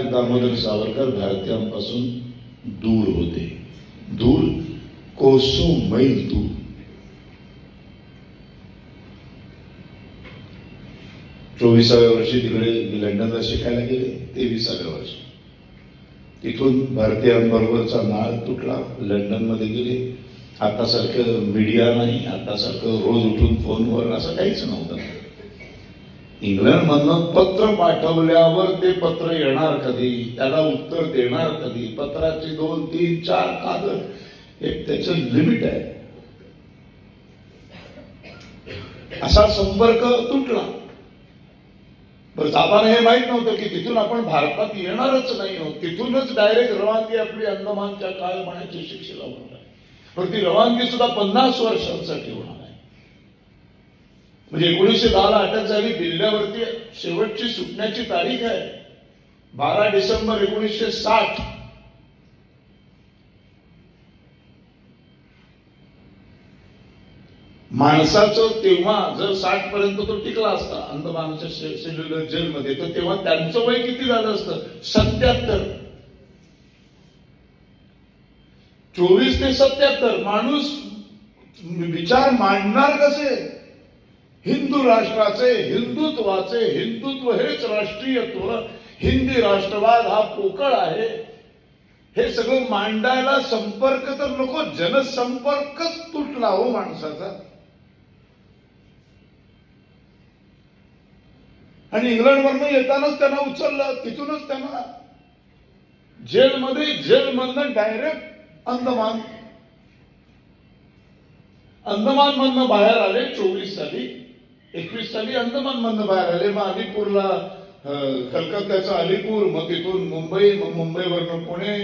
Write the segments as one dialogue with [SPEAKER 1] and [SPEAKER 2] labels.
[SPEAKER 1] दामोदर सावरकर भारतीयांपासून दूर होते. दूर कोसो मैल दूर चोवीसाव्या वर्षी तिकडे लंडनला शिकायला गेले तेविसाव्या वर्षी. तिथून भारतीयांबरोबरचा नाळ तुटला लंडनमध्ये गेले. आता सारखं मीडिया नाही आता सारखं रोज उठून फोनवर असं काहीच नव्हतं. इंग्लंडमधनं पत्र पाठवल्यावर ते पत्र येणार कधी? त्याला उत्तर देणार कधी? पत्राचे दोन तीन चार कागद. एक त्याचं लिमिट आहे. असा संपर्क तुटला. बरं जाताना हे माहीत नव्हतं की तिथून आपण भारतात येणारच नाही आहोत. तिथूनच डायरेक्ट रवानगी आपली अंदमानच्या काळमाण्याची शिक्षेला होणार आहे. पण ती रवानगी सुद्धा पन्नास वर्षांसाठी होणार. म्हणजे एकोणीसशे दहाला अटक झाली दिल्ल्यावरती शेवटची सुटण्याची तारीख आहे. बारा डिसेंबर एकोणीसशे साठ. माणसाचं तेव्हा जर साठ पर्यंत तो टिकला असता अंदमानच्या सेल्युलर जेलमध्ये तर तेव्हा त्यांचं वय किती झालं असतं? सत्याहत्तर. चोवीस ते सत्याहत्तर माणूस विचार मांडणार कसे? हिंदू राष्ट्राचे हिंदुत्वाचे हिंदुत्व हेच राष्ट्रीयत्व हिंदी राष्ट्रवाद हा पोकळ आहे. हे सगळं मांडायला संपर्क तर नको जनसंपर्कच तुटला हो माणसाचा. आणि इंग्लंडवरनं येतानाच त्यांना उचललं तिथूनच त्यांना. जेलमध्ये जेलमधनं डायरेक्ट अंदमान. अंदमान मधनं बाहेर आले चोवीस साली. एकवीस साली अंदमान मधनं बाहेर आले. मग अलिपूरला कलकत्त्याचा कलकत्त्याचं अलिपूर मग तिथून मुंबई मग मुंबईवरनं पुणे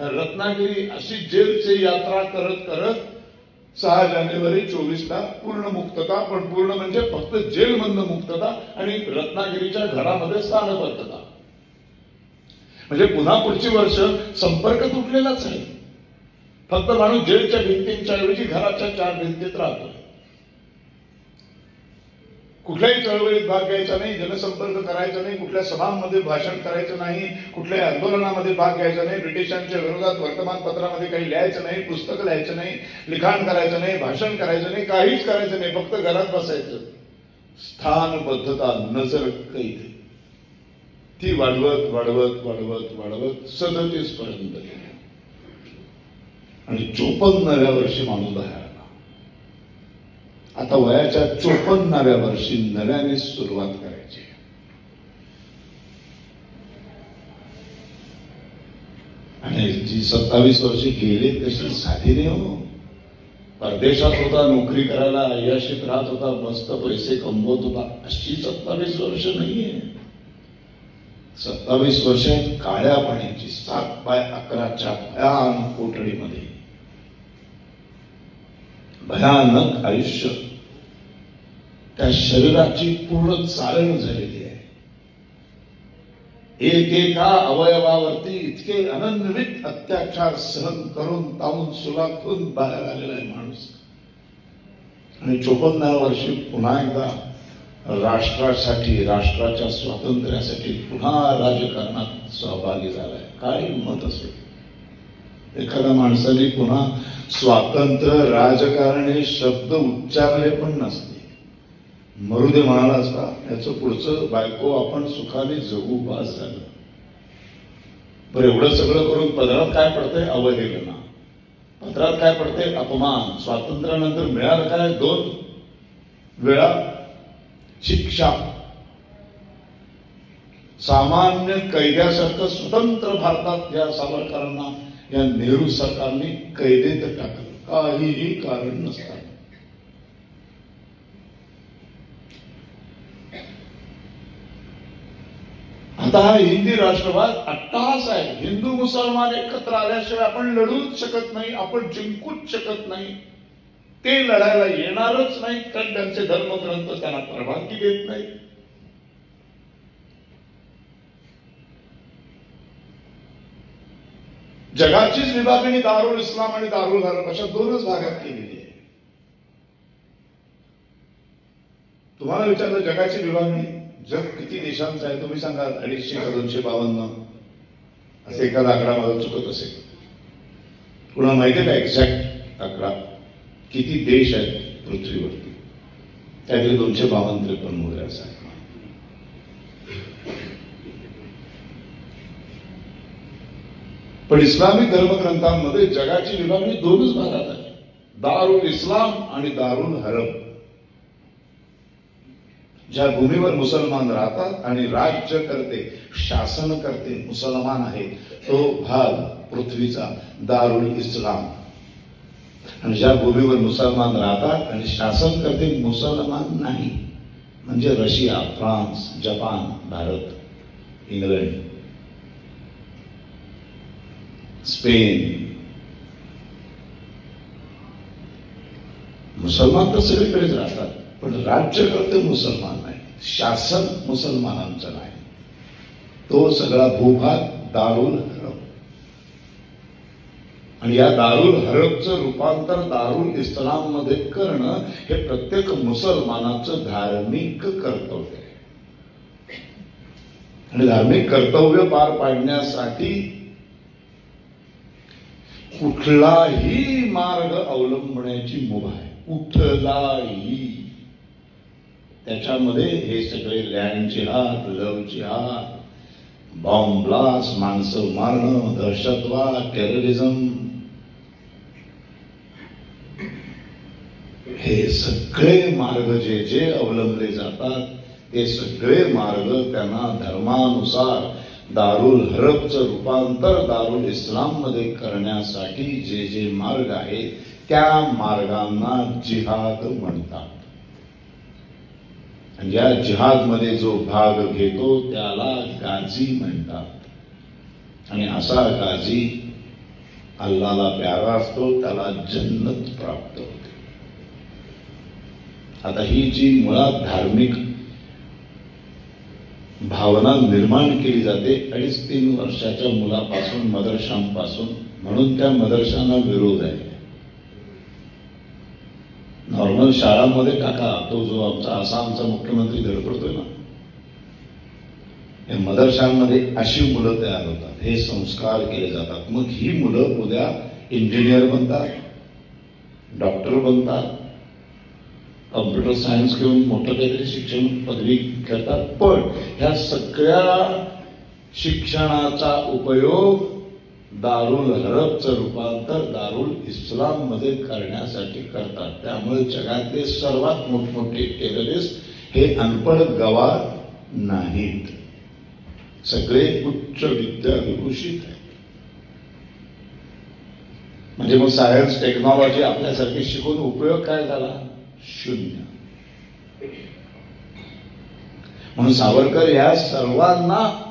[SPEAKER 1] रत्नागिरी अशी जेलची यात्रा करत करत सहा जानेवारी चोवीसला पूर्ण मुक्तता पण पूर्ण म्हणजे फक्त जेलमधनं मुक्तता आणि रत्नागिरीच्या घरामध्ये स्थानबद्धता. म्हणजे पुन्हा पुढची वर्ष संपर्क तुटलेलाच आहे. फक्त माणूस जेलच्या भिंतींच्या ऐवजी घराच्या चार भिंतीत राहतो. कुठल्याही चळवळीत भाग घ्यायचा नाही जनसंपर्क करायचा नाही कुठल्या सभांमध्ये भाषण करायचं नाही कुठल्याही आंदोलनामध्ये भाग घ्यायचा नाही ब्रिटिशांच्या विरोधात वर्तमानपत्रामध्ये काही लिहायचं नाही पुस्तकं लिहायचं नाही लिखाण करायचं नाही भाषण करायचं नाही काहीच करायचं नाही फक्त घरात बसायचं. स्थानबद्धता नजर कैद ती वाढवत वाढवत वाढवत वाढवत सदतीस पर्यंत गेली. आणि चोपन्नाव्या वर्षी माणूस बाहेर आता वयाच्या चोपन्नाव्या वर्षी नव्याने सुरुवात करायची. आणि जी सत्तावीस वर्षी गेली तशी साधी नाही हो. परदेशात होता नोकरी करायला अय्याशीत राहत होता मस्त पैसे कमवत होता अशी सत्तावीस वर्ष नाहीये. सत्तावीस वर्ष काळ्या पाण्याची सात पाय अकराच्या भयानक कोठडीमध्ये. भयानक आयुष्य. त्या शरीराची पूर्ण चालण झालेली आहे. एकेका अवयवावरती इतके अनन्वित अत्याचार सहन करून तावून सुलाखून बाहेर आलेला आहे माणूस. आणि चोपन्नाव्या वर्षी पुन्हा एकदा राष्ट्रासाठी राष्ट्राच्या स्वातंत्र्यासाठी पुन्हा राजकारणात सहभागी झालाय. काय हिंमत असेल. एखाद्या माणसाने पुन्हा स्वातंत्र्य राजकारण हे शब्द उच्चारले पण नसते मरुदे म्हणाला असता याचं पुढचं बायको आपण सुखाने जगू पास झालं. बरं एवढं सगळं करून पदरात काय पडतंय? अवहेलना. पदरात काय पडतंय? अपमान. स्वातंत्र्यानंतर मिळालं काय? दोन वेळा शिक्षा. सामान्य कैद्यासारखं स्वतंत्र भारतात या सावरकरांना या नेहरू सरकारने कैदेत टाकलं. काहीही कारण नसतात. आता हा हिंदी राष्ट्रवाद अट्टहास आहे. हिंदू मुसलमान एकत्र आल्याशिवाय आपण लढूच शकत नाही आपण जिंकूच शकत नाही. ते लढायला येणारच नाही. कारण त्यांचे धर्मग्रंथ त्यांना परवानगी देत नाही. जगाचीच विभागणी दारुल इस्लाम आणि दारुल हरम अशा दोनच भागात केलेली आहे. तुम्हाला विचारलं जगाची विभागणी? जग किती देशांचं आहे तुम्ही सांगा अडीचशे का दोनशे बावन्न? एखादा आकडा मला चुकत असेल. पुन्हा माहिती आहे का एक्झॅक्ट आकडा? किती देश आहेत पृथ्वीवरती? त्यातले दोनशे बावन्न त्रेपन्न वगैरे असं आहे. पण इस्लामिक धर्मग्रंथांमध्ये जगाची विभागणी दोनच भागात आहे. दारुल इस्लाम आणि दारुल हरब ज्या भूमीवर मुसलमान राहतात आणि राज्य करते शासन करते मुसलमान आहेत तो भाग पृथ्वीचा दारुल इस्लाम. आणि ज्या भूमीवर मुसलमान राहतात आणि शासन करते मुसलमान नाही म्हणजे Russia France Japan Bharat England Spain. मुसलमान तर सगळीकडेच राहतात पण राज्य करते मुसलमान. शासन मुसलमानांचं नाही. तो सगळा भूभाग दारुल हरब आणि या दारुल हरबचं रूपांतर दारुल इस्लाममध्ये करणं हे प्रत्येक मुसलमानाचं धार्मिक कर्तव्य आहे. आणि धार्मिक कर्तव्य पार पाडण्यासाठी कुठलाही मार्ग अवलंबण्याची मुभा आहे. कुठलाही त्याच्यामध्ये हे सगळे लँड हात लवचे हात बॉम्ब ब्लास्ट माणसं मारणं दहशतवाद टेररिझम हे सगळे मार्ग जे जे अवलंबले जातात ते सगळे मार्ग त्यांना धर्मानुसार दारुल हरबचं रूपांतर दारुल इस्लाममध्ये करण्यासाठी जे जे मार्ग आहेत त्या मार्गांना जिहाद म्हणतात. या जिहादमध्ये जो भाग घेतो त्याला काझी म्हणतात. आणि असा काझी अल्लाला प्यारा असतो त्याला जन्नत प्राप्त होते. आता ही जी मुळात धार्मिक भावना निर्माण केली जाते अडीच तीन वर्षाच्या मुलापासून मदरशांपासून म्हणून त्या मदरशांना विरोध आहे. नॉर्मल शाळांमध्ये टाका. तो जो आमचा आसामचा मुख्यमंत्री धडपडतोय ना या मदरशांमध्ये अशी मुलं तयार होतात. हे संस्कार केले जातात. मग ही मुलं उद्या इंजिनियर बनतात डॉक्टर बनतात कम्प्युटर सायन्स घेऊन मोठं काहीतरी शिक्षण पदवी करतात पण ह्या सगळ्या शिक्षणाचा उपयोग दारुल हरबचं रूपांतर दारुल इस्लाममध्ये करण्यासाठी करतात. त्यामुळे जगातले सर्वात मोठमोठे टेररिस्ट हे अनपढ गवार नाहीत. सगळे उच्च विद्या विभूषित आहेत. म्हणजे मग सायन्स टेक्नॉलॉजी आपल्यासारखी शिकून उपयोग काय झाला? शून्य. म्हणून सावरकर या सर्वांना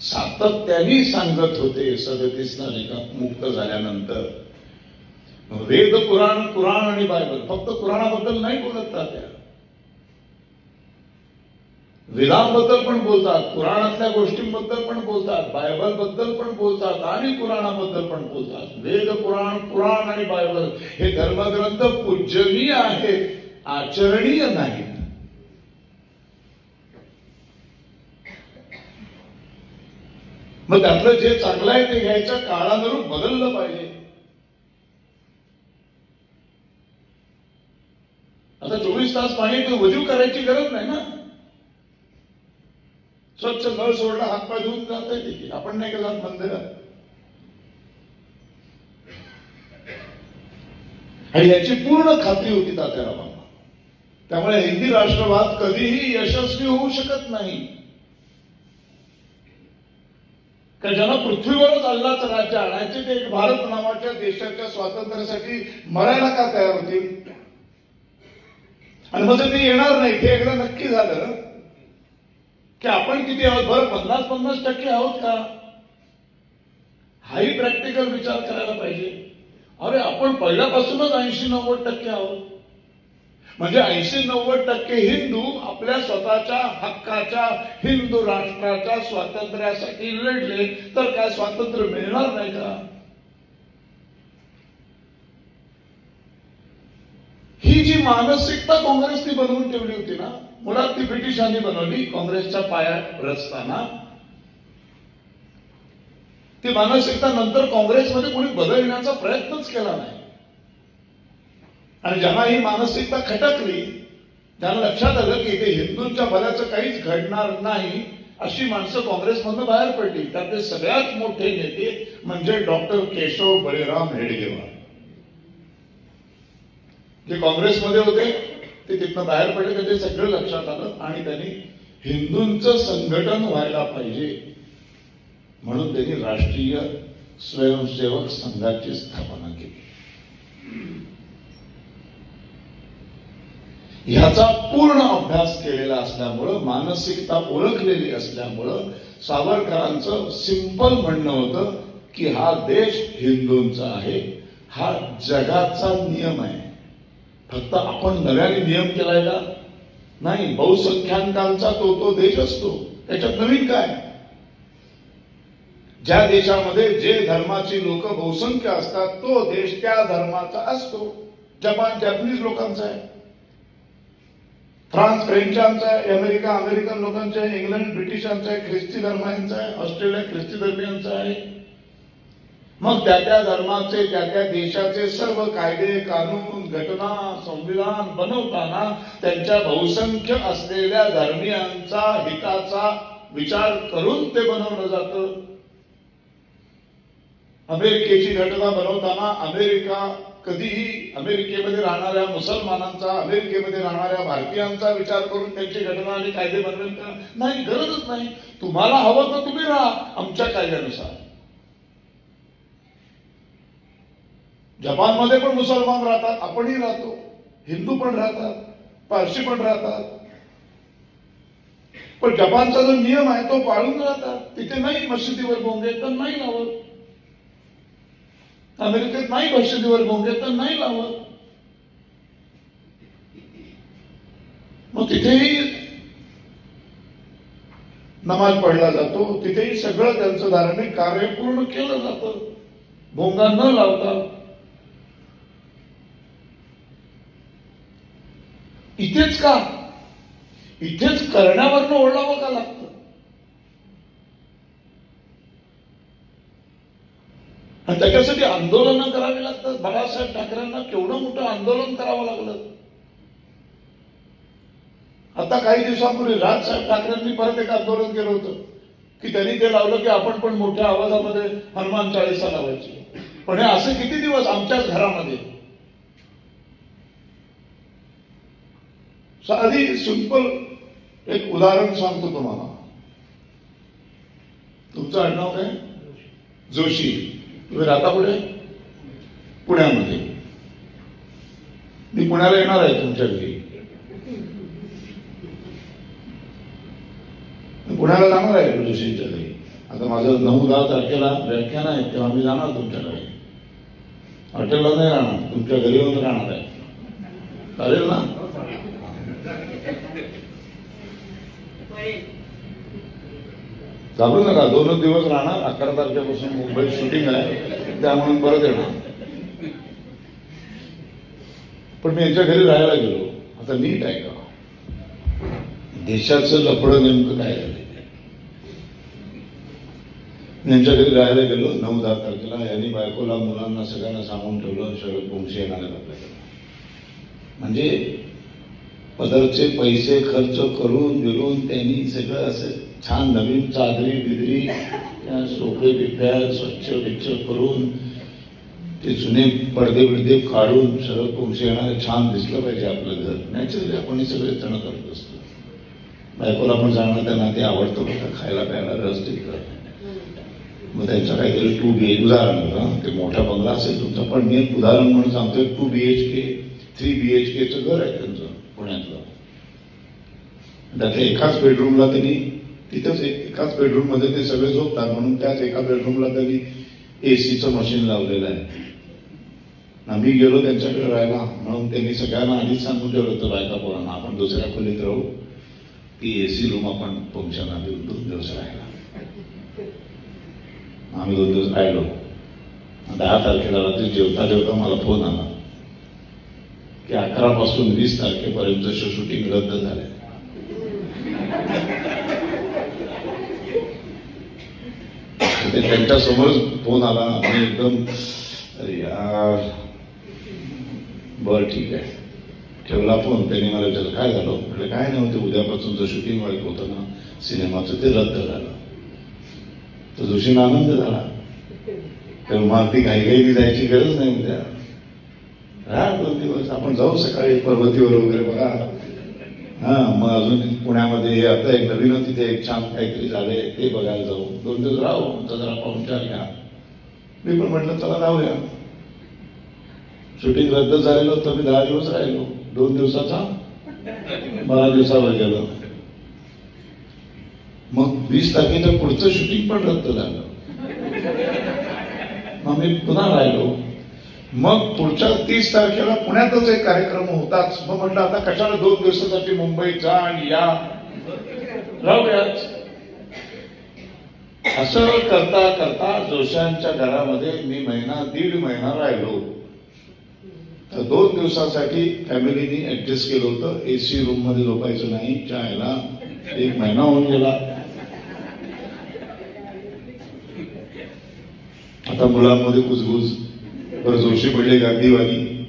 [SPEAKER 1] सातत्याने सांगत होते सदतीसला लेखा मुक्त झाल्यानंतर. वेद पुराण पुराण आणि बायबल फक्त पुराणाबद्दल नाही बोलत त्या वेदांबद्दल पण बोलतात पुराणातल्या गोष्टींबद्दल पण बोलतात बायबलबद्दल पण बोलतात आणि पुराणाबद्दल पण बोलतात. वेद पुराण पुराण आणि बायबल हे धर्मग्रंथ पूजनीय आहेत आचरणीय नाहीत. मग त्यातलं जे चांगलं आहे ते घ्यायचं काळानुरूप बदललं पाहिजे. आता चोवीस तास पाणी ते वजू करायची गरज नाही ना? स्वच्छ नळ सोडला हातपाय धुवून जात आहे आपण नाही का जात मंदिरात. आणि याची पूर्ण खात्री होती तात्यारावांना त्यामुळे हिंदी राष्ट्रवाद कधीही यशस्वी होऊ शकत नाही. का ज्यांना पृथ्वीवरच अल्लाचं राज्य आणायचे ते भारत नावाच्या देशाच्या स्वातंत्र्यासाठी मरायला का तयार होतील? आणि मग ते येणार नाही ते एकदा नक्की झालं की आपण किती आहोत? बरं पन्नास पन्नास टक्के आहोत का? हाही प्रॅक्टिकल विचार करायला पाहिजे. अरे आपण पहिल्यापासूनच ऐंशी नव्वद टक्के आहोत. म्हणजे ऐंशी नव्वद टक्के हिंदू आपल्या स्वतःच्या हक्काच्या हिंदू राष्ट्राच्या स्वातंत्र्यासाठी लढले तर काय स्वातंत्र्य मिळणार नाही का? ही जी मानसिकता काँग्रेसने बनवून ठेवली होती ना मुळात ती ब्रिटिशांनी बनवली काँग्रेसच्या पायात रचताना. ती मानसिकता नंतर काँग्रेसमध्ये कोणी बदलण्याचा प्रयत्नच केला नाही. आणि ज्यांना ही मानसिकता खटकली त्यांना लक्षात आलं की इथे हिंदूंच्या भल्याचं काहीच घडणार नाही अशी माणसं काँग्रेसमधनं बाहेर पडली. त्यातले सगळ्यात मोठे नेते म्हणजे डॉक्टर केशव बळीराम हेडगेवार. जे काँग्रेसमध्ये होते ते तिथनं बाहेर पडले तर ते सगळं लक्षात आलं आणि त्यांनी हिंदूंचं संघटन व्हायला पाहिजे म्हणून त्यांनी राष्ट्रीय स्वयंसेवक संघाची स्थापना केली. ह्याचा पूर्ण अभ्यास केलेला असल्यामुळं मानसिकता ओळखलेली असल्यामुळं सावरकरांचं सिंपल म्हणणं होतं की हा देश हिंदूंचा आहे हा जगाचा नियम आहे. फक्त आपण नव्याने नियम केलाय का नाही बहुसंख्याकांचा तो तो देश असतो. त्याच्यात नवीन काय? ज्या देशामध्ये जे धर्माची लोक बहुसंख्य असतात तो देश त्या धर्माचा असतो. जपान जॅपनीज लोकांचा आहे. फ्रान्स फ्रेंचांचा आहे अमेरिका अमेरिकन लोकांचा आहे इंग्लंड ब्रिटिशांचा आहे ख्रिस्ती धर्मांचा आहे ऑस्ट्रेलिया ख्रिस्ती धर्मियांचा आहे. मग त्या त्या धर्माचे त्या त्या देशाचे सर्व कायदे कानून घटना संविधान बनवताना त्यांच्या बहुसंख्य असलेल्या धर्मियांचा हिताचा विचार करून ते बनवलं जातं. अमेरिकेची घटना बनवताना अमेरिका कधीही अमेरिकेमध्ये राहणाऱ्या मुसलमानांचा अमेरिकेमध्ये राहणाऱ्या भारतीयांचा विचार करून त्यांची घटना आणि कायदे बनवेल का? नाही गरजच नाही. तुम्हाला हवं तर तुम्ही राहा आमच्या कायद्यानुसार. जपानमध्ये पण मुसलमान राहतात आपणही राहतो. हिंदू पण राहतात पारशी पण राहतात. पण जपानचा जो नियम आहे तो पाळून राहतात. तिथे नाही मशिदीवर बोंगे तर नाही लावत अमेरिकेत नाही मशिदीवर भोंगे तर नाही लावत. मग तिथेही नमाज पडला जातो तिथेही सगळं त्यांचं धार्मिक कार्य पूर्ण केलं जातं. भोंगा न लावता. इथेच का? इथेच करण्यावरनं ओरडावं का लागतं? आणि त्याच्यासाठी आंदोलनं करावी लागतात. बाळासाहेब ठाकरेंना केवढं मोठं आंदोलन करावं लागलं. आता काही दिवसांपूर्वी राजसाहेब ठाकरेंनी परत एक आंदोलन केलं होतं. की त्यांनी ते लावलं की आपण पण मोठ्या आवाजामध्ये हनुमान चाळीसा लावायची. पण हे असे किती दिवस आमच्याच घरामध्ये? साधी सिंपल एक उदाहरण सांगतो तुम्हाला. तुमचं आडनाव काय? जोशी. तुम्ही राहता कुठे? पुण्यामध्ये. मी पुण्याला येणार आहे तुमच्या घरी. पुण्याला जाणार आहे जोशींच्या घरी. आता माझं नऊ दहा तारखेला व्याख्यान आहे तेव्हा मी जाणार तुमच्याकडे हॉटेलला नाही राहणार तुमच्या घरी येऊन राहणार आहे. चालेल ना? घाबरू नका. दोनच दिवस राहणार. अकरा तारखेपासून मुंबईत शूटिंग आहे. त्यामुळे परत येणार. पण मी यांच्या घरी राहायला गेलो. आता नीट आहे का? देशाचं लफडं नेमकं काय झालं यांच्या घरी राहायला गेलो. नऊ दहा तारखेला यांनी बायकोला मुलांना सगळ्यांना सांगून ठेवलं. शरद वंशी येणार आपल्याकडे. म्हणजे पदरचे पैसे खर्च करून बिरून त्यांनी सगळं असं छान नवीन चादरी बिदरी त्या सोपे बिफ्या स्वच्छ बिच्छ करून ते जुने पडदे बिडदे काढून शरद वंशी येणारे छान दिसलं पाहिजे आपलं घर. नॅचरली आपण हे सगळे जण करत असतो. बायकोला पण जाणार त्यांना ते आवडतं बघा खायला प्यायला व्यवस्थित कर मग त्यांचं काहीतरी टू बी एच उदाहरण होतं. ते मोठा बंगला असेल तुमचा पण मी एक उदाहरण म्हणून सांगतोय. Two B H K three B H केचं घर आहे त्यांचं पुण्यातलं. त्यातल्या एकाच बेडरूमला त्यांनी तिथंच एकाच बेडरूममध्ये ते सगळे झोपतात म्हणून त्याच एका बेडरूमला त्यांनी एसीचं मशीन लावलेलं आहे. आम्ही गेलो त्यांच्याकडे राहायला म्हणून त्यांनी सगळ्यांना आधीच सांगून ठेवलं होतं बायका पोरांना आपण दुसऱ्या खोलीत राहू. ती एसी रूम आपण फंक्शन देऊ दोन दिवस राहायला. आम्ही दोन दिवस राहिलो. दहा तारखेला रात्री जेवता जेवता मला फोन आला की अकरा पासून वीस तारखेपर्यंत शूटिंग रद्द झाले ते त्यांच्यासमोरच फोन आला. आणि एकदम अरे यार. बरं ठीक आहे. ठेवला फोन. त्यांनी मला विचारलं काय झालं? म्हटलं काय नाही होते. उद्यापासूनचं शूटिंग वाईट होतं ना सिनेमाचं ते रद्द झालं. तर जोशींना आनंद झाला. तर मग ती काही काही जायची गरज नाही उद्या. राहा दोन दिवस आपण जाऊ सकाळी पर्वतीवर वगैरे बघा. हा मग अजून पुण्यामध्ये आता एक नवीन तिथे एक छान काहीतरी झालंय ते बघायला जाऊ. दोन दिवस राहू तर जरा पाहुणचार घ्या. मी पण म्हटलं चला राहूया शूटिंग रद्द झालेलं होतं मी दहा दिवस राहिलो. दोन दिवसाचा? बारा दिवसावर गेलो. मग वीस तारखेचं पुढचं शूटिंग पण रद्द झालं. मग मी पुन्हा राहिलो. मग पुढच्या तीस तारखेला पुण्यातच एक कार्यक्रम होताच. मग म्हटलं आता कशाला दोन दिवसासाठी मुंबईत जा आणि या राहूयाच असं करता करता जोशांच्या घरामध्ये मी महिना दीड महिना राहिलो. तर दोन दिवसासाठी फॅमिलीनी ऍडजस्ट केलं होतं. एसी रूममध्ये झोपायचं नाही चायला. एक महिना होऊन गेला. आता मुलांमध्ये कुजबुज. तर जोशी पडले गांधीवादी.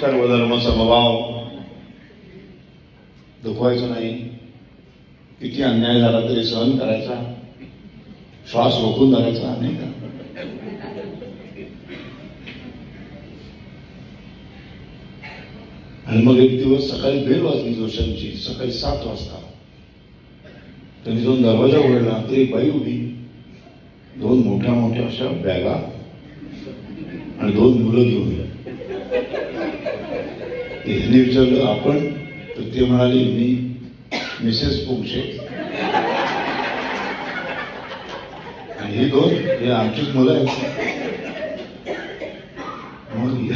[SPEAKER 1] सर्व धर्म समभाव. दुखवायचं नाही. किती अन्याय झाला तरी सहन करायचा. श्वास रोखून धरायचा नाही का? आणि मग एक दिवस सकाळी बेल वाजली जोशांची. सकाळी सात वाजता. त्यांनी दोन दरवाजा उघडला. तर एक बाई उभी. दोन मोठ्या मोठ्या अशा बॅगा आणि दोन मुलं घेऊन यांनी विचारलं आपण? तर ते म्हणाले मी मिसेस पोंक्षे आणि ही दोन हे आमचीच मुलं आहेत. मग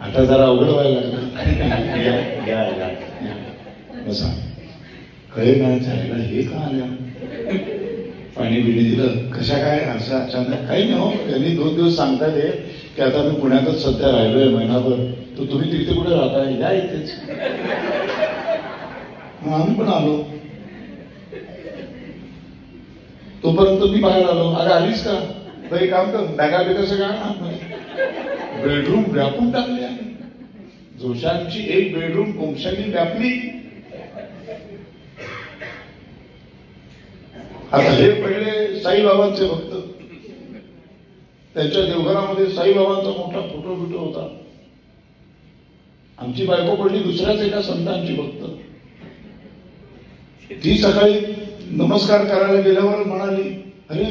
[SPEAKER 1] आता जरा अवघड व्हायला लागलं. बसा कळे ना हे का आल्या पाणी बिणी दिलं. कशा काय असं अचानक काही नाही हो. त्यांनी दोन दिवस सांगतात हे की आता मी पुण्यातच सध्या राहिलोय महिनाभर. तर तुम्ही तिथे कुठे राहताय? या इथेच. मग आम्ही पण आलो. तोपर्यंत मी बाहेर आलो. अरे आलीस का? तर एक काम कर. बॅगा बिगा सगळं बेडरूम व्यापून टाकले आम्ही. जोशांची एक बेडरूम कोमशांनी व्यापली. आता हे पहिले साईबाबांचे भक्त. त्यांच्या देवघरामध्ये साईबाबांचा मोठा फोटो बिटो होता. आमची बायको पडली दुसऱ्याच एका संतांची भक्त. ती सकाळी नमस्कार करायला गेल्यावर म्हणाली अरे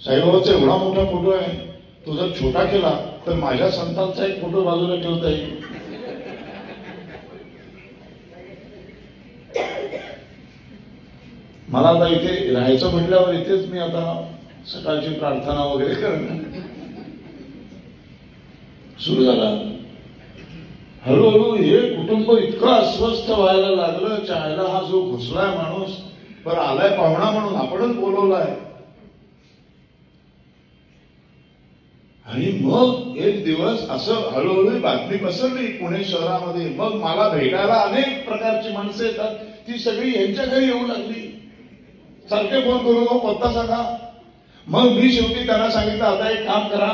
[SPEAKER 1] साईबाबाचा एवढा मोठा फोटो आहे. तो जर छोटा केला तर माझ्या संतांचा एक फोटो बाजूला ठेवता येईल. मला आता इथे राहायचं म्हटल्यावर इथेच मी आता सकाळची प्रार्थना वगैरे करणं सुरू झाला. हळूहळू हे कुटुंब इतकं अस्वस्थ व्हायला लागलं चायला हा जो घुसलाय माणूस बरं आलाय पाहुणा म्हणून आपणच बोलवलाय. आणि मग एक दिवस असं हळूहळू बातमी पसरली पुणे शहरामध्ये. मग मला भेटायला अनेक प्रकारची माणसं येतात. ती सगळी यांच्या घरी येऊ लागली. सारखे फोन करू पत्ता सांगा. मग मी शेवटी त्यांना सांगितलं आता एक काम करा.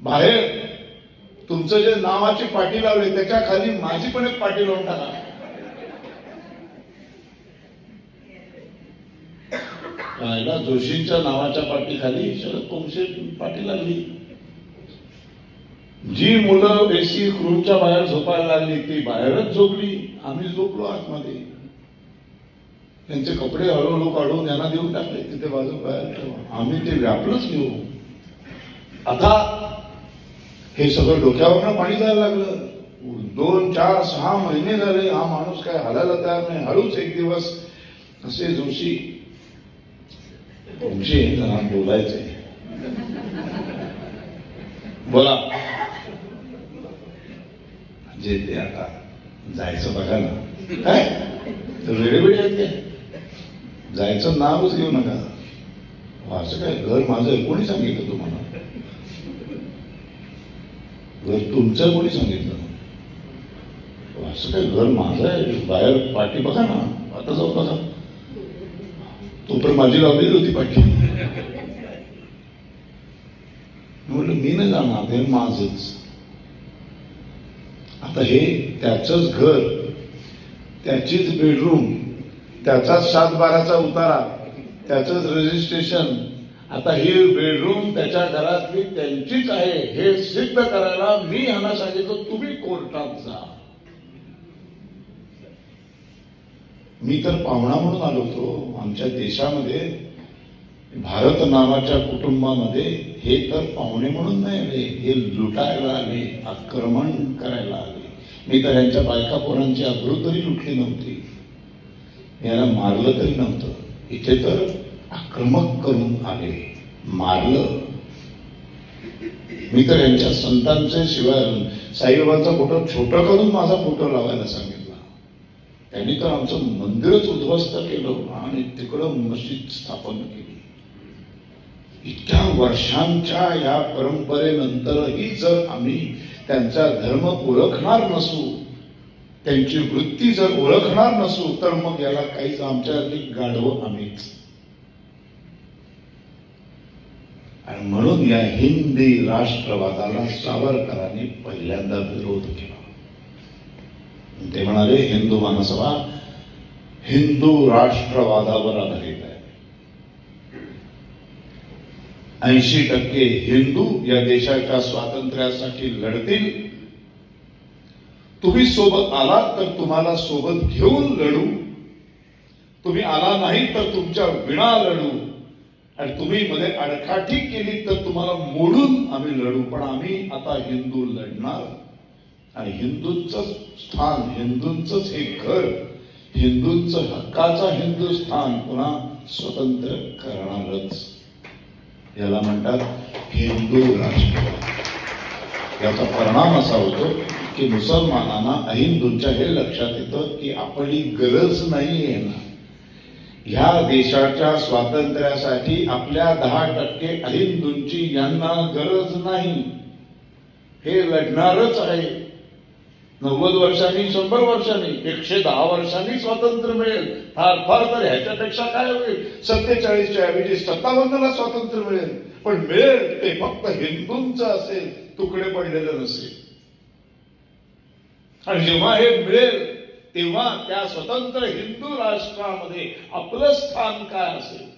[SPEAKER 1] बाहेर तुमचं जे नावाची पाठी लावली त्याच्याखाली माझी पण एक पाटी लावून टाका. राहिला जोशींच्या नावाच्या पाठी खाली शरद पोंक्षे पाठी लागली. जी मुलं एसी क्रूमच्या बाहेर झोपायला लागली ती बाहेरच झोपली. आम्ही झोपलो आतमध्ये. त्यांचे कपडे हळूहळू काढून यांना देऊन टाकले तिथे बाजू बाहेर आम्ही ते व्यापलंच घेऊ आता हे सगळं डोक्यावरनं पाणी जायला लागलं. दोन चार सहा महिने झाले हा माणूस काय हालायला तयार नाही. हळूच एक दिवस असे जोशी तुमचे बोलायचे बोला. जे ते आता जायचं बघा ना. काय? रेडीमेड आहेत काय जायचं नावच घेऊ नका. असं काय घर माझं आहे. कोणी सांगितलं तुम्हाला? घर तुमचं कोणी सांगितलं? असं काय घर माझं आहे. बाहेर पाठी बघा ना. आता जाऊ बघा. तोपर्यंत माझी लावलेली होती पाठी. म्हटलं मी नाही जाणार. हे माझच. आता हे त्याचंच घर त्याचीच बेडरूम त्याचाच सात बाराचा उतारा त्याचंच रजिस्ट्रेशन आता ही बेडरूम त्याच्या घरातली त्यांचीच आहे हे सिद्ध करायला मी ह्यांना सांगितलं तुम्ही कोर्टात जा. मी तर पाहुणा म्हणून आलो होतो आमच्या देशामध्ये भारत नावाच्या कुटुंबामध्ये हे तर पाहुणे म्हणून नाही आले हे लुटायला आले आक्रमण करायला आले. मी तर यांच्या बायका पोरांची अभ्रू तरी लुटली नव्हती. याला मारलं तरी नव्हतं. इथे तर आक्रमक करून आले. मारलं. मी तर यांच्या संतांचे शिवाय साईबाबांचा फोटो छोटा करून माझा फोटो लावायला सांगितला. त्यांनी तर आमचं मंदिरच उद्ध्वस्त केलं आणि तिकडं मशीद स्थापन केली. इतक्या वर्षांच्या या परंपरेनंतरही जर आम्ही त्यांचा धर्म ओळखणार नसू त्यांची वृत्ती जर ओळखणार नसू तर मग याला काहीच आमच्या गाढव आम्हीच आणि म्हणून या हिंदी राष्ट्रवादाला सावरकरांनी पहिल्यांदा विरोध केला. ते म्हणाले हिंदू मानसभा हिंदू राष्ट्रवादावर आधारित आहे. ऐंशी टक्के हिंदू या देशाच्या स्वातंत्र्यासाठी लढतील. तुम्ही सोबत आलात तर तुम्हाला सोबत घेऊन लढू. तुम्ही आला नाही तर तुमच्या विणा लढू. आणि तुम्ही मध्ये अडकाठी केली तर तुम्हाला मोडून आम्ही लढू. पण आम्ही आता हिंदू लढणार. आणि हिंदूंच स्थान हिंदूंच हे घर हिंदूंच हक्काचा हिंदुस्थान पुन्हा स्वतंत्र करणारच. याला म्हणतात हिंदू राष्ट्र याचा परिणाम असा होतो की मुसलमानांना अहिंदूंच्या हे लक्षात येतं की आपली गरज नाही आहे ना ह्या देशाच्या स्वातंत्र्यासाठी आपल्या दहा टक्के अहिंदूंची यांना गरज नाही. हे लढणारच आहे. नव्वद वर्षांनी शंभर वर्षांनी एकशे दहा वर्षांनी स्वातंत्र्य मिळेल. फार फार तर ह्याच्यापेक्षा काय होईल? सत्तेचाळीसच्या ऐवजी सत्तावन्नला स्वातंत्र्य मिळेल. पण मिळेल ते फक्त हिंदूंचं असेल तुकडे पडलेलं नसेल. आणि जेव्हा हे मिळेल तेव्हा त्या स्वतंत्र हिंदू राष्ट्रामध्ये आपलं स्थान काय असेल?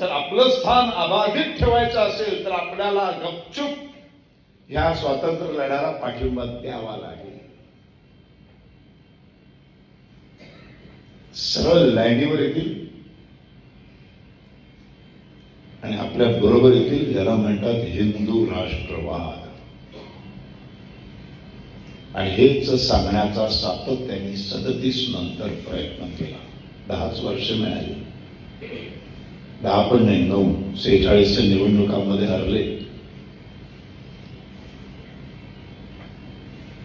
[SPEAKER 1] तर आपलं स्थान अबाधित ठेवायचं असेल तर आपल्याला गपचूप ह्या स्वातंत्र्य लढ्याला पाठिंबा द्यावा लागेल. सरळ लाईनीवर येतील. आणि आपल्या बरोबर येतील याला म्हणतात हिंदू राष्ट्रवाद. आणि हेच सांगण्याचा सातत्याने सदतीस नंतर प्रयत्न केला. दहाच वर्ष मिळाली. दहा पण नाही नऊ. सेहेचाळीसच्या निवडणुकांमध्ये हरले.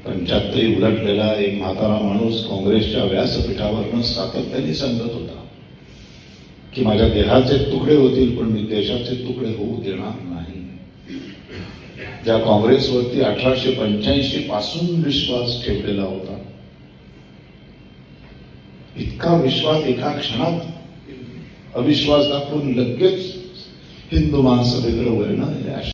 [SPEAKER 1] पंच्याहत्तरी उलटलेला एक म्हातारा माणूस काँग्रेसच्या व्यासपीठावरनं सातत्याने सांगत होता की माझ्या देहाचे तुकडे होतील पण मी देशाचे तुकडे होऊ देणार नाही. ज्या काँग्रेसवरती अठराशे पंच्याऐंशी पासून विश्वास ठेवलेला होता. इतका विश्वास एका क्षणात अविश्वास दाखवून लगेच हिंदू महासभेकडे वळणं हे